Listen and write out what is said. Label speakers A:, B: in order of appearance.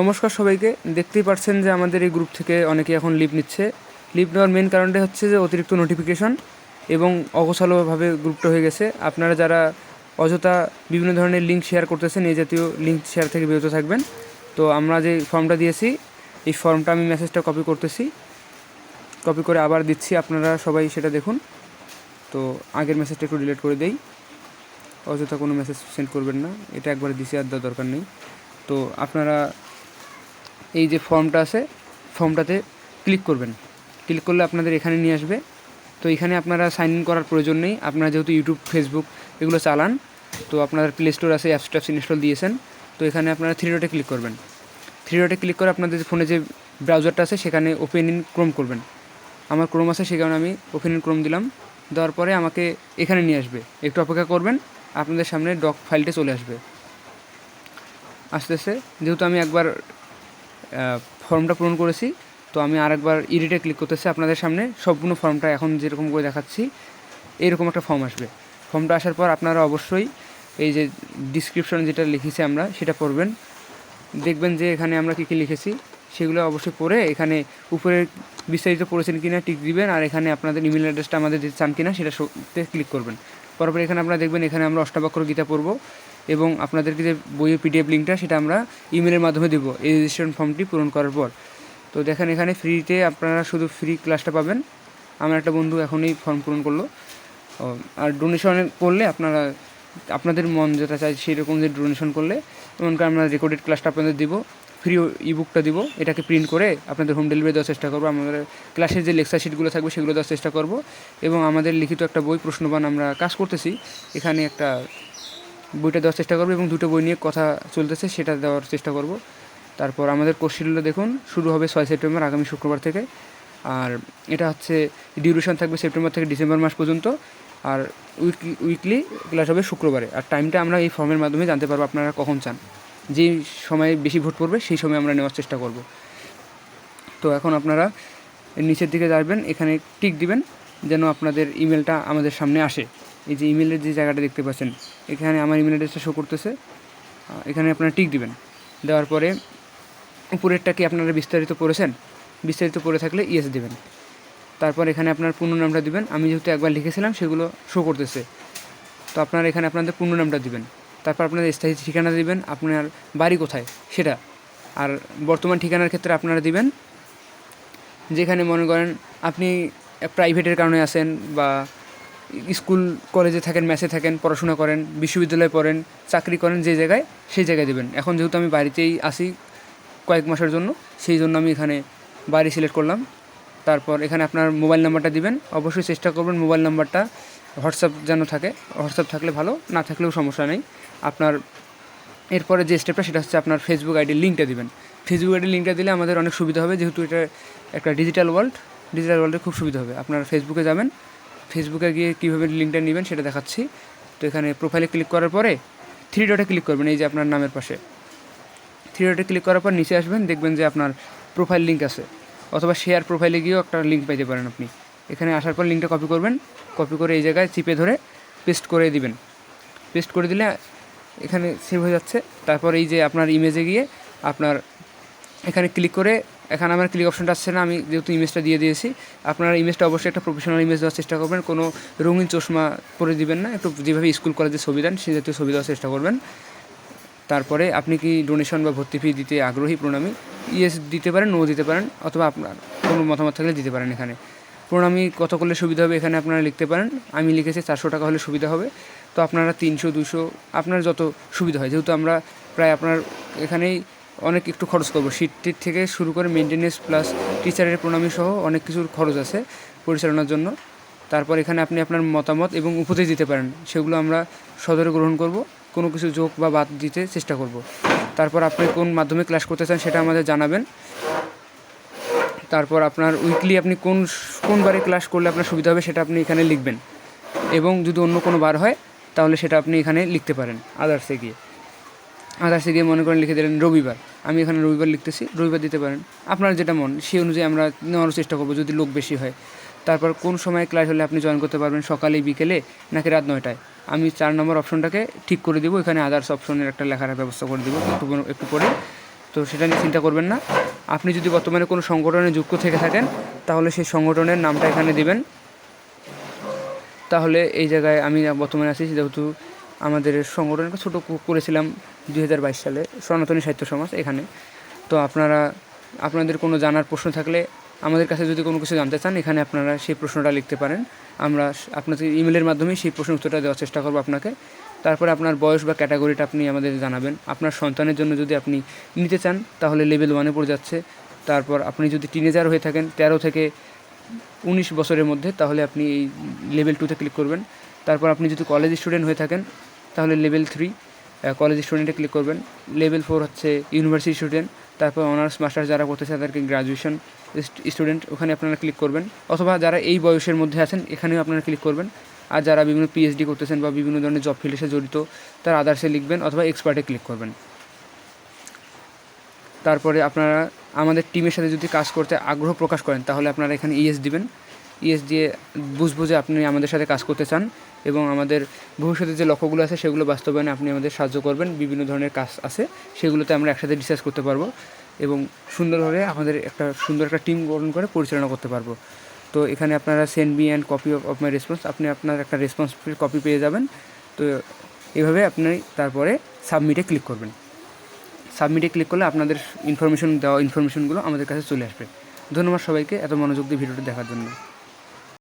A: নমস্কার সবাইকে। দেখতেই পাচ্ছেন যে আমাদের এই গ্রুপ থেকে অনেকে এখন লিভ নিচ্ছে। লিভ নেওয়ার মেন কারণটা হচ্ছে যে অতিরিক্ত নোটিফিকেশন এবং অগোছালোভাবে গ্রুপটা হয়ে গেছে। আপনারা যারা অযথা বিভিন্ন ধরনের লিঙ্ক শেয়ার করতেছেন, এই জাতীয় লিঙ্ক শেয়ার থেকে বিরত থাকবেন। তো আমরা যে ফর্মটা দিয়েছি, এই ফর্মটা আমি মেসেজটা কপি করতেছি। কপি করে আবার দিচ্ছি, আপনারা সবাই সেটা দেখুন। তো আগের মেসেজটা একটু ডিলিট করে দেই। অযথা কোনো মেসেজ সেন্ড করবেন না। এটা একবারে দিছি আর দরকার নেই। তো আপনারা এই যে ফর্মটা আছে, ফর্মটাতে ক্লিক করবেন। ক্লিক করলে আপনাদের এখানে নিয়ে আসবে। তো এখানে আপনারা সাইন ইন করার প্রয়োজন নেই। আপনারা যেহেতু ইউটিউব, ফেসবুক এগুলো চালান, তো আপনাদের প্লে স্টোর আছে, অ্যাপস ট্যাপস ইনস্টল দিয়েছেন। তো এখানে আপনারা থ্রি ডটে ক্লিক করবেন। থ্রি ডটে ক্লিক করে আপনাদের ফোনে যে ব্রাউজারটা আছে, সেখানে ওপেন ইন ক্রোম করবেন। আমার ক্রোম আছে, সে কারণে আমি ওপেন ইন ক্রোম দিলাম। দেওয়ার পরে আমাকে এখানে নিয়ে আসবে। একটু অপেক্ষা করবেন, আপনাদের সামনে ডক ফাইলটা চলে আসবে। আস্তে আস্তে, যেহেতু আমি একবার ফর্মটা পূরণ করেছি। তো আমি আরেকবার এডিটে ক্লিক করতেছি আপনাদের সামনে। সম্পূর্ণ ফর্মটা এখন যেরকম করে দেখাচ্ছি, এরকম একটা ফর্ম আসবে। ফর্মটা আসার পর আপনারা অবশ্যই এই যে ডিসক্রিপশন যেটা লিখেছি আমরা, সেটা পড়বেন। দেখবেন যে এখানে আমরা কী কী লিখেছি, সেগুলো অবশ্যই পড়ে এখানে উপরে বিস্তারিত পড়েছেন কিনা টিক দিবেন, আর এখানে আপনাদের ইমেল অ্যাড্রেসটা আমাদের দিতে চান কিনা সেটা ক্লিক করবেন। পরপর এখানে আপনারা দেখবেন এখানে আমরা অষ্টাবক্র গীতা পড়ব। এবং আপনাদেরকে যে বইয়ের পিডিএফ লিঙ্কটা সেটা আমরা ইমেলের মাধ্যমে দেবো। এই রেজিস্ট্রেশন ফর্মটি পূরণ করার পর। তো দেখেন, এখানে ফ্রিতে আপনারা শুধু ফ্রি ক্লাসটা পাবেন। আমার একটা বন্ধু এখনই ফর্ম পূরণ করল। আর ডোনেশন করলে আপনারা, আপনাদের মন যেটা চাই সেই রকম যে ডোনেশন করলে যেমন করে আমরা রেকর্ডেড ক্লাসটা আপনাদের দিব। ফ্রি ইবুকটা দিব। এটাকে প্রিন্ট করে আপনাদের হোম ডেলিভারি দেওয়ার চেষ্টা করব। আমাদের ক্লাসের যে লেকচার শিটগুলো থাকবে, সেগুলো দেওয়ার চেষ্টা করব। এবং আমাদের লিখিত একটা বই প্রশ্নবান আমরা কাজ করতেছি। এখানে একটা বইটা দেওয়ার চেষ্টা করব এবং দুটো বই নিয়ে কথা চলতেছে, সেটা দেওয়ার চেষ্টা করব। তারপর আমাদের কোর্স শিডিউলটা দেখুন, শুরু হবে ছয় সেপ্টেম্বর, আগামী শুক্রবার থেকে। আর এটা হচ্ছে ডিউরেশন থাকবে সেপ্টেম্বর থেকে ডিসেম্বর মাস পর্যন্ত। আর উইকলি উইকলি ক্লাস হবে শুক্রবারে। আর টাইমটা আমরা এই ফর্মের মাধ্যমে জানতে পারব আপনারা কখন চান। যেই সময়ে বেশি ভোট পড়বে, সেই সময় আমরা নেওয়ার চেষ্টা করব। তো এখন আপনারা নিচের দিকে যাবেন, এখানে টিক দিবেন, যেন আপনাদের ইমেলটা আমাদের সামনে আসে। এই যে ইমেলের যে জায়গাটা দেখতে পাচ্ছেন, এখানে আমার ইমেল অ্যাড্রেসটা শো করতেছে। এখানে আপনারা টিক দিবেন। দেওয়ার পরে উপরেরটা কি আপনারা বিস্তারিত পড়েছেন, বিস্তারিত পড়ে থাকলে ইয়েস দিবেন। তারপর এখানে আপনার পূর্ণ নামটা দিবেন। আমি যেহেতু একবার লিখেছিলাম, সেগুলো শো করতেছে। তো আপনারা এখানে আপনাদের পূর্ণ নামটা দিবেন। তারপর আপনাদের স্থায়ী ঠিকানা দিবেন। আপনার বাড়ি কোথায়? সেটা। আর বর্তমান ঠিকানার ক্ষেত্রে আপনারা দিবেন। যেখানে মনে করেন আপনি প্রাইভেটের কারণে আসেন বা স্কুল, কলেজে থাকেন মেসে থাকেন, পড়াশোনা করেন, বিশ্ববিদ্যালয়ে পড়েন, চাকরি করেন, যে জায়গায়, সেই জায়গায় দেবেন। এখন যেহেতু আমি বাড়িতেই আসি কয়েক মাসের জন্য, সেই জন্য আমি এখানে বাড়ি সিলেক্ট করলাম। তারপর এখানে আপনার মোবাইল নাম্বারটা দিবেন। অবশ্যই চেষ্টা করবেন মোবাইল নাম্বারটা হোয়াটসঅ্যাপ যেন থাকে। হোয়াটসঅ্যাপ থাকলে ভালো, না থাকলেও সমস্যা নেই। আপনার এরপরে যে স্টেপটা সেটা হচ্ছে আপনার ফেসবুক আইডির লিঙ্কটা দিবেন। ফেসবুক আইডির লিঙ্কটা দিলে আমাদের অনেক সুবিধা হবে, যেহেতু এটা একটা ডিজিটাল ওয়ার্ল্ড ডিজিটাল ওয়ার্ল্ডে খুব সুবিধা হবে। আপনারা ফেসবুকে যাবেন ফেসবুকে গিয়ে কীভাবে লিঙ্কটা নেবেন সেটা দেখাচ্ছি। তো এখানে প্রোফাইলে ক্লিক করার পরে থ্রি ডটে ক্লিক করবেন, এই যে আপনার নামের পাশে। থ্রি ডটে ক্লিক করার পর নিচে আসবেন, দেখবেন যে আপনার প্রোফাইল লিঙ্ক আছে। অথবা শেয়ার প্রোফাইলে গিয়েও একটা লিঙ্ক পাইতে পারেন আপনি। এখানে আসার পর লিঙ্কটা কপি করবেন কপি করে এই জায়গায় চিপে ধরে পেস্ট করে দিবেন। পেস্ট করে দিলে এখানে সেভ হয়ে যাচ্ছে। তারপর এই যে আপনার ইমেজে গিয়ে আপনার এখানে ক্লিক করে এখানে আমার ক্লিক অপশনটা আসছে না, আমি যেহেতু ইমেজটা দিয়ে দিয়েছি, আপনারা ইমেজটা অবশ্যই একটা প্রফেশনাল ইমেজ দেওয়ার চেষ্টা করবেন, কোনো রঙিন চশমা পরে দিবেন না, একটু যেভাবে স্কুল কলেজে ছবি দেন, সে জাতীয় ছবি দেওয়ার চেষ্টা করবেন। তারপরে আপনি কি ডোনেশন বা ভর্তি ফি দিতে আগ্রহী? প্রণামী ইয়েস দিতে পারেন নো দিতে পারেন, অথবা আপনার কোনো মতামত থাকলে দিতে পারেন এখানে। প্রণামী কত করলে সুবিধা হবে এখানে আপনারা লিখতে পারেন, আমি লিখেছি চারশো টাকা হলে সুবিধা হবে, তো আপনারা তিনশো, দুশো, আপনার যত সুবিধা হয়, যেহেতু আমরা প্রায় আপনার এখানেই অনেক একটু খরচ করব। টিট থেকে শুরু করে মেনটেনেন্স প্লাস টিচারের প্রণামী সহ অনেক কিছুর খরচ আছে পরিচালনার জন্য। তারপর এখানে আপনি আপনার মতামত এবং উপদেশ দিতে পারেন, সেগুলো আমরা সদরে গ্রহণ করব, কোনো কিছু যোগ বা বাদ দিতে চেষ্টা করব। তারপর আপনি কোন মাধ্যমে ক্লাস করতে চান সেটা আমাদের জানাবেন। তারপর আপনার উইকলি আপনি কোন কোন বারে ক্লাস করলে আপনার সুবিধা হবে সেটা আপনি এখানে লিখবেন। এবং যদি অন্য কোনো বার হয়, তাহলে সেটা আপনি এখানে লিখতে পারেন আদার্সে গিয়ে। আদার্সে গিয়ে মনে করেন লিখে দিলেন রবিবার। আমি এখানে রবিবার লিখতেছি, রবিবার দিতে পারেন। আপনার যেটা মন, সেই অনুযায়ী আমরা নেওয়ার চেষ্টা করব যদি লোক বেশি হয়। তারপর কোন সময় ক্লাস হলে আপনি জয়েন করতে পারবেন, সকালে, বিকেলে, নাকি রাত নয়টায়? আমি চার নম্বর অপশনটাকে ঠিক করে দেবো, এখানে আদার্স অপশনের একটা লেখার ব্যবস্থা করে দেবো, একটু একটু পরে। তো সেটা নিয়ে চিন্তা করবেন না। আপনি যদি বর্তমানে কোনো সংগঠনে যুক্ত থেকে থাকেন, তাহলে সেই সংগঠনের নামটা এখানে দিবেন। তাহলে এই জায়গায় আমি বর্তমানে আছি, যেহেতু আমাদের সংগঠনটা ছোটো করেছিলাম দু হাজার বাইশ সালে, সনাতনী সাহিত্য সমাজ এখানে। তো আপনারা, আপনাদের কোনো জানার প্রশ্ন থাকলে আমাদের কাছে যদি কোনো কিছু জানতে চান, এখানে আপনারা সেই প্রশ্নটা লিখতে পারেন। আমরা আপনাদের ইমেলের মাধ্যমে সেই প্রশ্নের উত্তরটা দেওয়ার চেষ্টা করব আপনাকে। তারপরে আপনার বয়স বা ক্যাটাগরিটা আপনি আমাদের জানাবেন। আপনার সন্তানের জন্য যদি আপনি নিতে চান, তাহলে লেভেল ওয়ানে পড়ে যাচ্ছে। তারপর আপনি যদি টিনেজার হয়ে থাকেন, তেরো থেকে উনিশ বছরের মধ্যে, তাহলে আপনি এই লেভেল টুতে ক্লিক করবেন। তারপর আপনি যদি কলেজ স্টুডেন্ট হয়ে থাকেন, তাহলে লেভেল থ্রি কলেজ স্টুডেন্টে ক্লিক করবেন। লেভেল ফোর হচ্ছে ইউনিভার্সিটি স্টুডেন্ট তারপর অনার্স মাস্টার্স যারা করতেছে তাদেরকে গ্রাজুয়েশন স্টুডেন্ট ওখানে আপনারা ক্লিক করবেন। অথবা যারা এই বয়সের মধ্যে আছেন, এখানেও আপনারা ক্লিক করবেন। আর যারা বিভিন্ন পিএইচডি করতেছেন বা বিভিন্ন ধরনের জব ফিল্ডের সাথে জড়িত, তারা আদার্সে লিখবেন অথবা এক্সপার্টে ক্লিক করবেন। তারপরে আপনারা আমাদের টিমের সাথে যদি কাজ করতে আগ্রহ প্রকাশ করেন, তাহলে আপনারা এখানে ইএস দিবেন। ইএস দিয়ে বুঝব যে আপনি আমাদের সাথে কাজ করতে চান এবং আমাদের ভবিষ্যতে যে লক্ষ্যগুলো আছে সেগুলো বাস্তবায়নে আপনি আমাদের সাহায্য করবেন, বিভিন্ন ধরনের কাজ আছে, সেগুলোতে আমরা একসাথে ডিসকাস করতে পারব এবং সুন্দরভাবে আমাদের একটা সুন্দর একটা টিম গঠন করে পরিচালনা করতে পারব। তো এখানে আপনারা send me and copy of my response আপনি আপনার একটা রেসপন্স কপি পেয়ে যাবেন। তো এভাবে আপনি তারপরে সাবমিটে ক্লিক করবেন। সাবমিটে ক্লিক করলে আপনাদের ইনফরমেশন দেওয়া ইনফরমেশনগুলো আমাদের কাছে চলে আসবে। ধন্যবাদ সবাইকে, এত মনোযোগ দিয়ে ভিডিওটি দেখার জন্য।